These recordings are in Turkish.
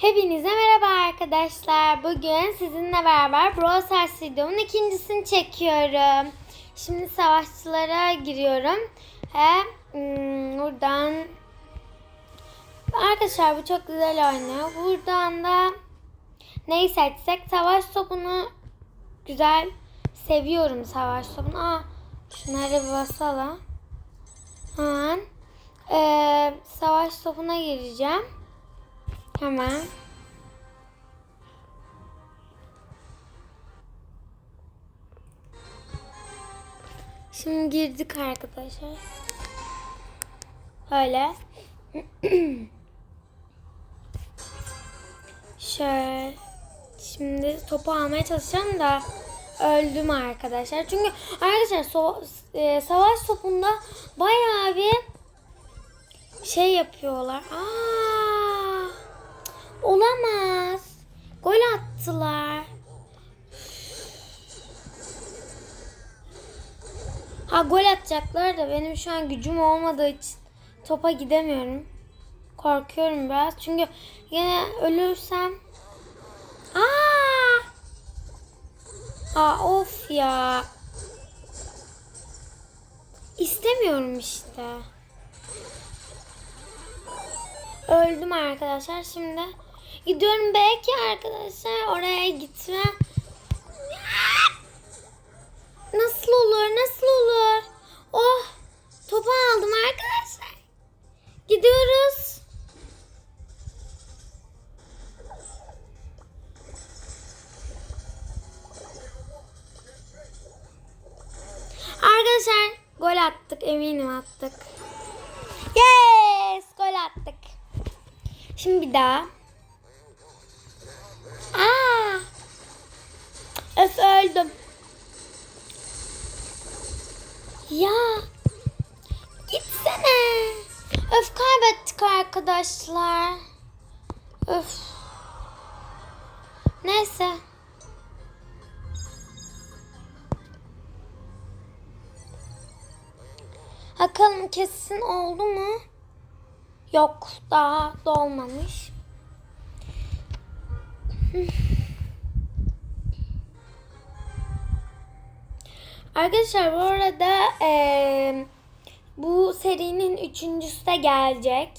Hepinize merhaba arkadaşlar. Bugün sizinle beraber Brawl Stars videomun ikincisini çekiyorum. Şimdi savaşçılara giriyorum. Ve hmm, buradan... Arkadaşlar bu çok güzel oynuyor. Buradan da neyi seçsek savaş topunu güzel seviyorum savaş topunu. Aa, şunları basalım. Hemen ee, savaş topuna gireceğim. Hemen. Şimdi girdik arkadaşlar. Öyle. Şöyle. Şimdi topu almaya çalışacağım da öldüm arkadaşlar. Çünkü arkadaşlar so- e, savaş topunda bayağı bir şey yapıyorlar. Aa! Olamaz. Gol attılar. Ha gol atacaklar da benim şu an gücüm olmadığı için topa gidemiyorum. Korkuyorum biraz. Çünkü yine ölürsem Aa! Aa of ya. İstemiyorum işte. Öldüm arkadaşlar. Şimdi gidiyorum belki arkadaşlar oraya gitmem. Nasıl olur? Nasıl olur? Oh! Topu aldım arkadaşlar. Gidiyoruz. Arkadaşlar gol attık eminim attık. Yes! Gol attık. Şimdi bir daha. Öldüm. Ya gitsene. Öf kaybettik arkadaşlar. Öf. Neyse. Bakalım kesin oldu mu? Yok daha dolmamış. Arkadaşlar bu arada eee, bu serinin üçüncüsü de gelecek.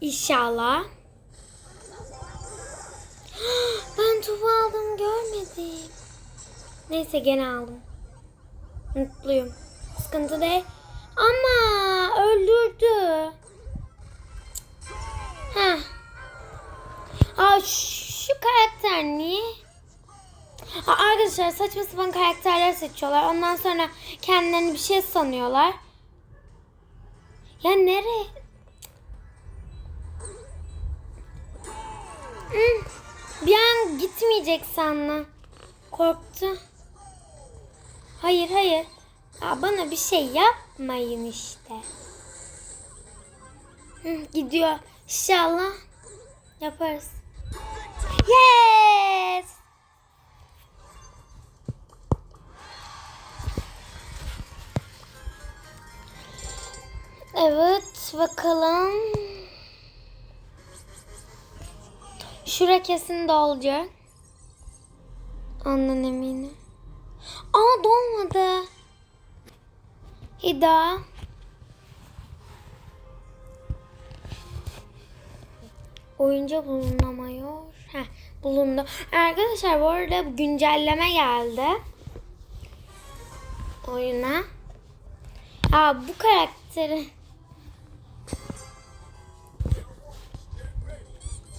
İnşallah. Ben topu aldım görmedim. Neyse gene aldım. Mutluyum. Sıkıntı değil. Ama öldürdü. Heh. Aa şu karakter niye? Arkadaşlar saçma sapan karakterler seçiyorlar. Ondan sonra kendilerini bir şey sanıyorlar. Ya nereye? Hmm, Bir an gitmeyecek sandım. Korktu. Hayır hayır. Aa, bana bir şey yapmayın işte. Hı, gidiyor. İnşallah yaparız. Yes! Evet bakalım. Şura kesin dolacak. Ondan eminim. Aa dolmadı. Hida. Oyuncu bulunamıyor. Heh, bulundu. Arkadaşlar bu arada güncelleme geldi. Oyuna. Aa bu karakteri.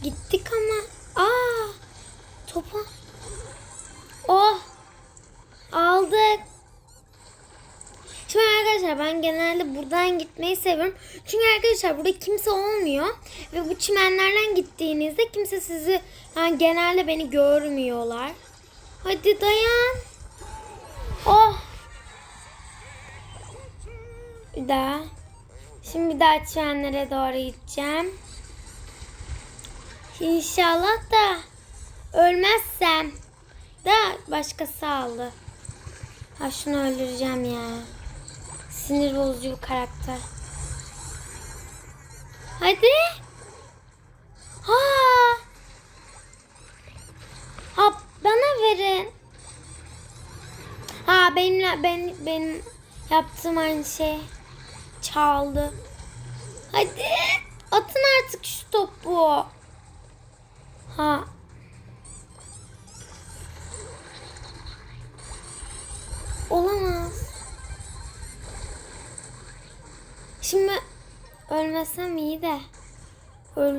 Gittik ama. Aa topa. Oh. Aldık. Şimdi arkadaşlar ben genelde buradan gitmeyi seviyorum. Çünkü arkadaşlar burada kimse olmuyor. Ve bu çimenlerden gittiğinizde kimse sizi yani genelde beni görmüyorlar. Hadi dayan. Oh. Bir daha. Şimdi bir daha çimenlere doğru gideceğim. İnşallah da ölmezsem da başkası aldı. Ha şunu öldüreceğim ya. Sinir bozucu bir karakter. Hadi. Ha! Ha bana verin. Ha benimle ben benim yaptığım aynı şey çaldı. Hadi atın artık şu topu.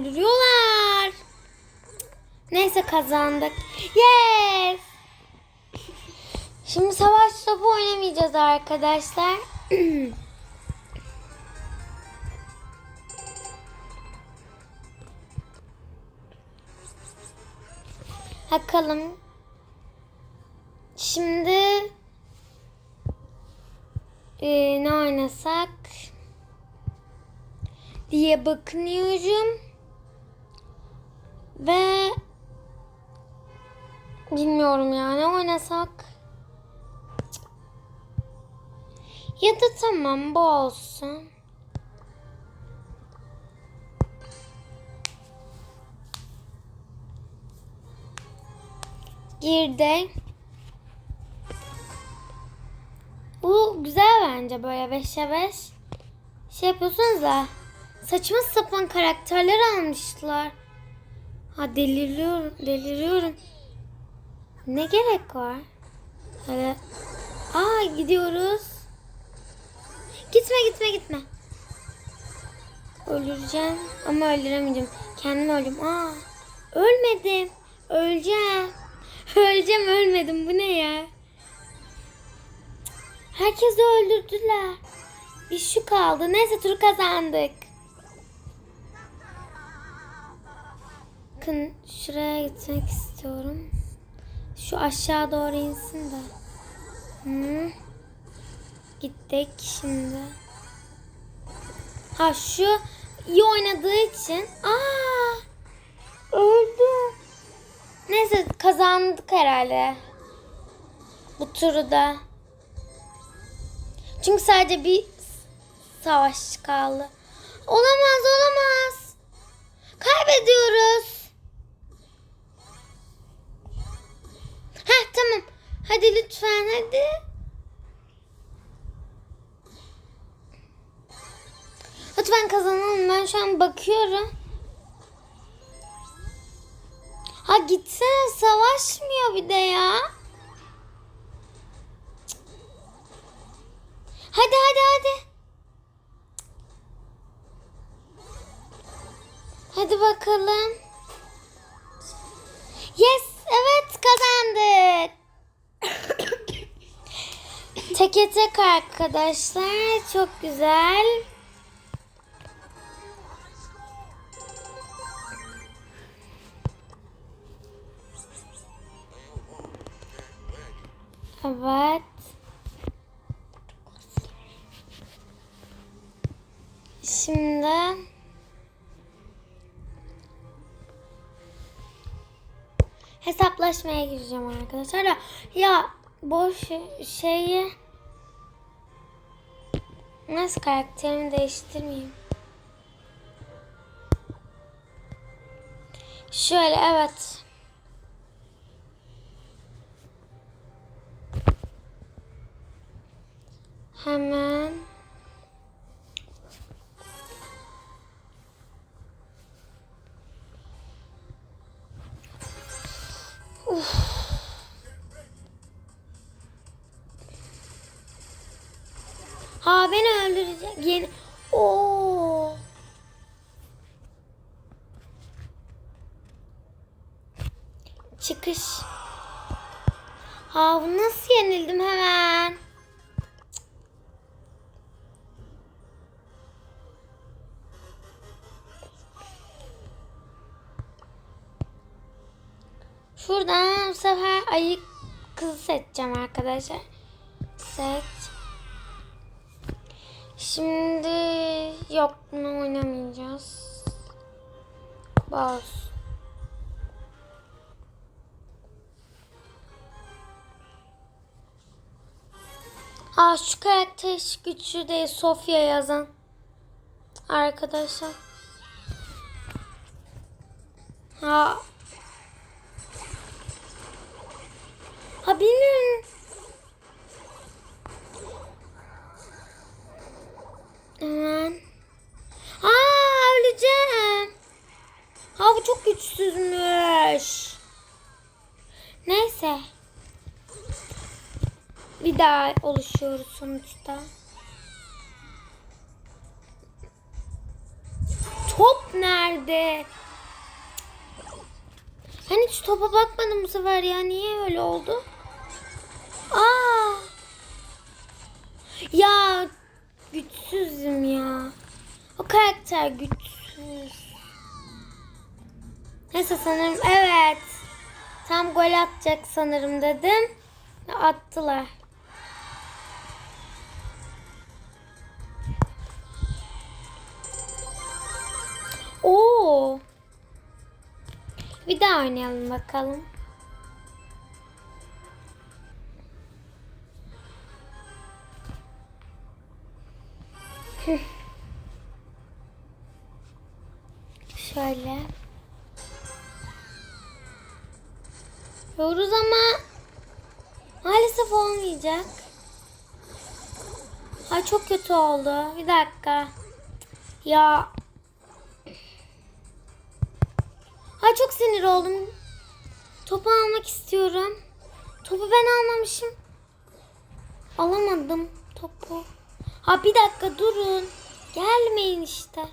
Öldürüyorlar. Neyse kazandık. Yes. Şimdi savaş topu oynamayacağız arkadaşlar. Bakalım. Şimdi e, ne oynasak diye bakınıyorum. Ve bilmiyorum ya ne oynasak. Ya da tamam bu olsun. Girdi. Bu güzel bence böyle 5'e 5. Şey yapıyorsunuz da saçma sapan karakterler almışlar. Ha deliriyorum, deliriyorum. Ne gerek var? Hadi. Aa gidiyoruz. Gitme gitme gitme. Öldüreceğim ama öldüremeyeceğim. Kendimi öldüm. Aa ölmedim. Öleceğim. Öleceğim ölmedim. Bu ne ya? Herkesi öldürdüler. Bir şu kaldı. Neyse turu kazandık. Bakın şuraya gitmek istiyorum. Şu aşağı doğru insin de. Hı. Gittik şimdi. Ha şu iyi oynadığı için. Aa! Öldü. Neyse kazandık herhalde. Bu turu da. Çünkü sadece bir savaş kaldı. Olamaz olamaz. Kaybediyoruz. Heh tamam. Hadi lütfen hadi. Lütfen kazanalım. Ben şu an bakıyorum. Ha gitsene savaşmıyor bir de ya. Hadi hadi hadi. Hadi bakalım. Yes, evet kazandık. Teke tek arkadaşlar. Çok güzel. Evet. Şimdi hesaplaşmaya gireceğim arkadaşlar. Ya, ya boş şeyi nasıl karakterimi değiştirmeyeyim? Şöyle evet. Hemen Yeni... Oo. Çıkış. Ha nasıl yenildim hemen? Şuradan bu sefer ayı kızı seçeceğim arkadaşlar. Seç. Şimdi yok bunu oynamayacağız. Boz. Aa şu karakter güçlü değil. Sofya yazan. Arkadaşlar. Ha. Ha bilmiyorum. Hemen. Aa öleceğim. Ha bu çok güçsüzmüş. Neyse. Bir daha oluşuyoruz sonuçta. Top nerede? Hani hiç topa bakmadım bu sefer ya. Niye öyle oldu? Aa! Ya güçsüzüm ya. O karakter güçsüz. Neyse sanırım evet. Tam gol atacak sanırım dedim. Attılar. Oo. Bir daha oynayalım bakalım. Şöyle. Yoruz ama maalesef olmayacak. Ay çok kötü oldu. Bir dakika. Ya. Ay çok sinir oldum. Topu almak istiyorum. Topu ben almamışım. Alamadım topu. Ha bir dakika durun. Gelmeyin işte.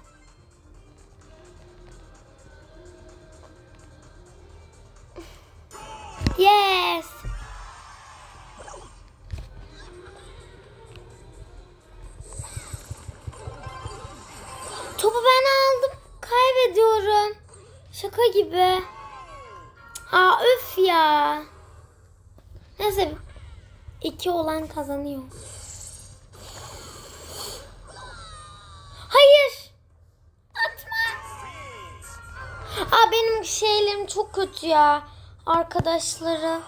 Yes. Topu ben aldım. Kaybediyorum. Şaka gibi. Aa üf ya. Neyse. iki olan kazanıyor. Aa benim şeylerim çok kötü ya. Arkadaşları.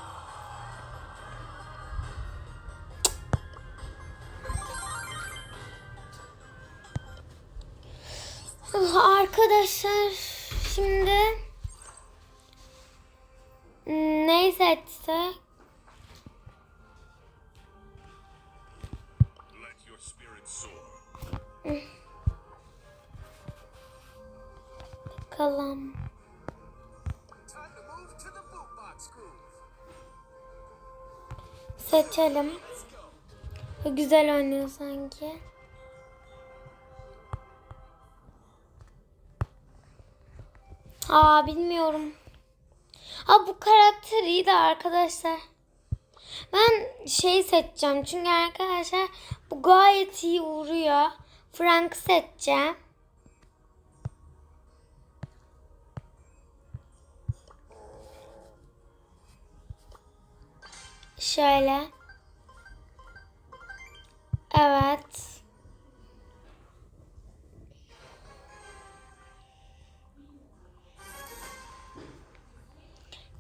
Arkadaşlar şimdi ne seçsek? Seçelim. Güzel oynuyor sanki. Aa bilmiyorum. Aa bu karakter iyi de arkadaşlar. Ben şey seçeceğim çünkü arkadaşlar bu gayet iyi vuruyor. Frank seçeceğim. Şöyle. Evet.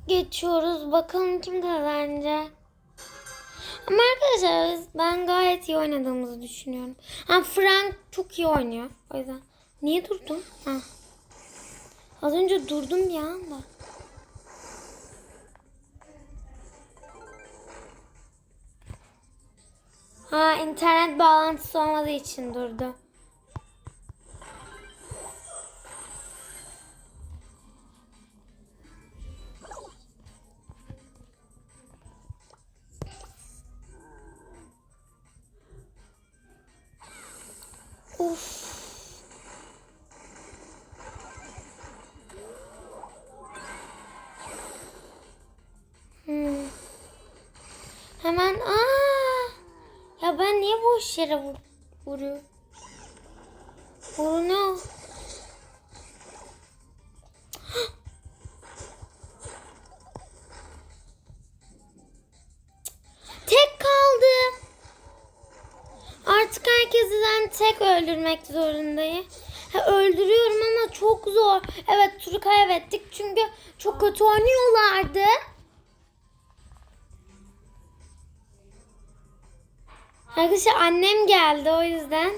Geçiyoruz. Bakalım kim kazanacak. Ama arkadaşlar ben gayet iyi oynadığımızı düşünüyorum. Ha Frank çok iyi oynuyor. O yüzden. Niye durdum? Ha. Az önce durdum bir anda. Ha internet bağlantısı olmadığı için durdu. Uf. Hmm. Hemen aa ya ben niye boş yere vur, vuruyor? Vuruyor. Tek kaldı. Artık herkesten tek öldürmek zorundayım. Ha, öldürüyorum ama çok zor. Evet turu kaybettik çünkü çok kötü oynuyorlardı. Arkadaşlar annem geldi o yüzden.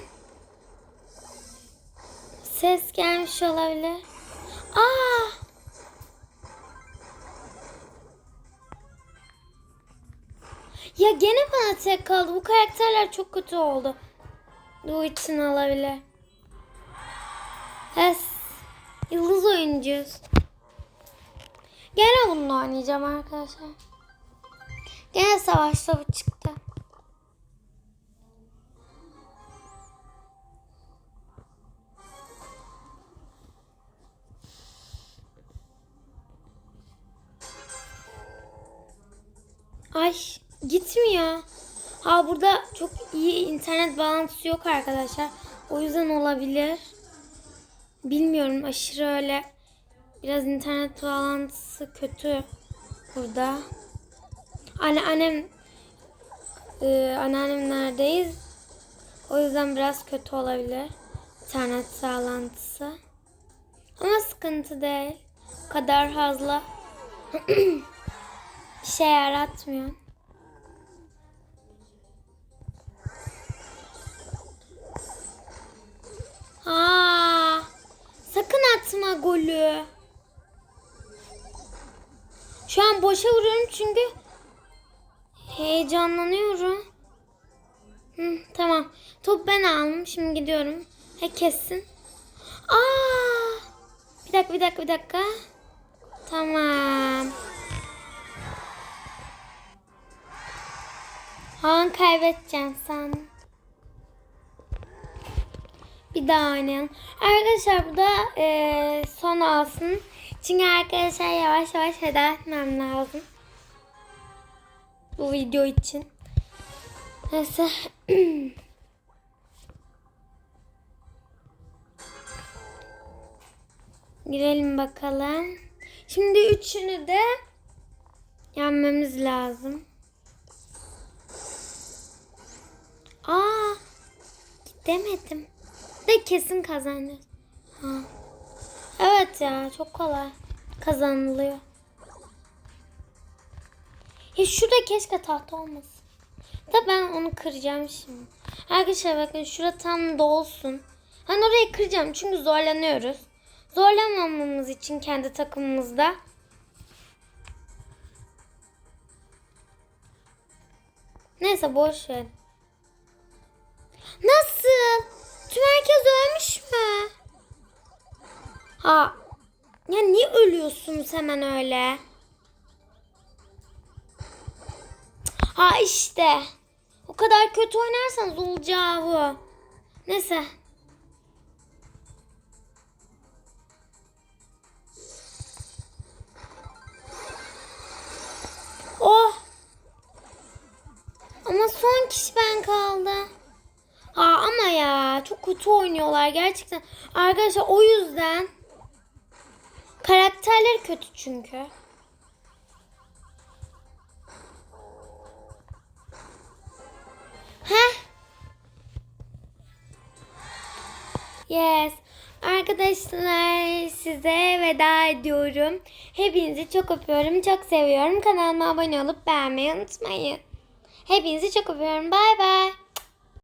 Ses gelmiş olabilir. Aa! Ya gene bana tek kaldı. Bu karakterler çok kötü oldu. Bu için olabilir. Es. Yıldız oyuncuyuz. Gene bununla oynayacağım arkadaşlar. Gene savaş topu çıktı. Ay gitmiyor. Ha burada çok iyi internet bağlantısı yok arkadaşlar. O yüzden olabilir. Bilmiyorum aşırı öyle biraz internet bağlantısı kötü burada. Anne annem e, anneannem neredeyiz? O yüzden biraz kötü olabilir internet bağlantısı. Ama sıkıntı değil. O kadar fazla bir şey yaratmıyor. Aa, sakın atma golü. Şu an boşa vuruyorum çünkü heyecanlanıyorum. Hı, tamam. Top ben aldım. Şimdi gidiyorum. He kesin. Aa! Bir dakika, bir dakika, bir dakika. Tamam. Han kaybedeceğim sen. Bir daha oynayalım. Arkadaşlar bu da eee, son olsun. Çünkü arkadaşlar yavaş yavaş veda etmem lazım. Bu video için. Neyse. Girelim bakalım. Şimdi üçünü de yenmemiz lazım. Aa, gidemedim. De kesin kazanacağız. Ha. Evet ya çok kolay kazanılıyor. Ya şurada keşke tahta olmasın. Da ben onu kıracağım şimdi. Arkadaşlar bakın şurada tam dolsun. Hani orayı kıracağım çünkü zorlanıyoruz. Zorlanmamamız için kendi takımımızda. Neyse boş ver. Nasıl? Tüm herkes ölmüş mü? Ha. Ya niye ölüyorsunuz hemen öyle? Ha işte. O kadar kötü oynarsanız olacağı bu. Neyse. Oh. Ama son kişi ben kaldı. Ama ya çok kötü oynuyorlar gerçekten. Arkadaşlar o yüzden karakterleri kötü çünkü. Heh. Yes. Arkadaşlar size veda ediyorum. Hepinizi çok öpüyorum. Çok seviyorum. Kanalıma abone olup beğenmeyi unutmayın. Hepinizi çok öpüyorum. Bay bay.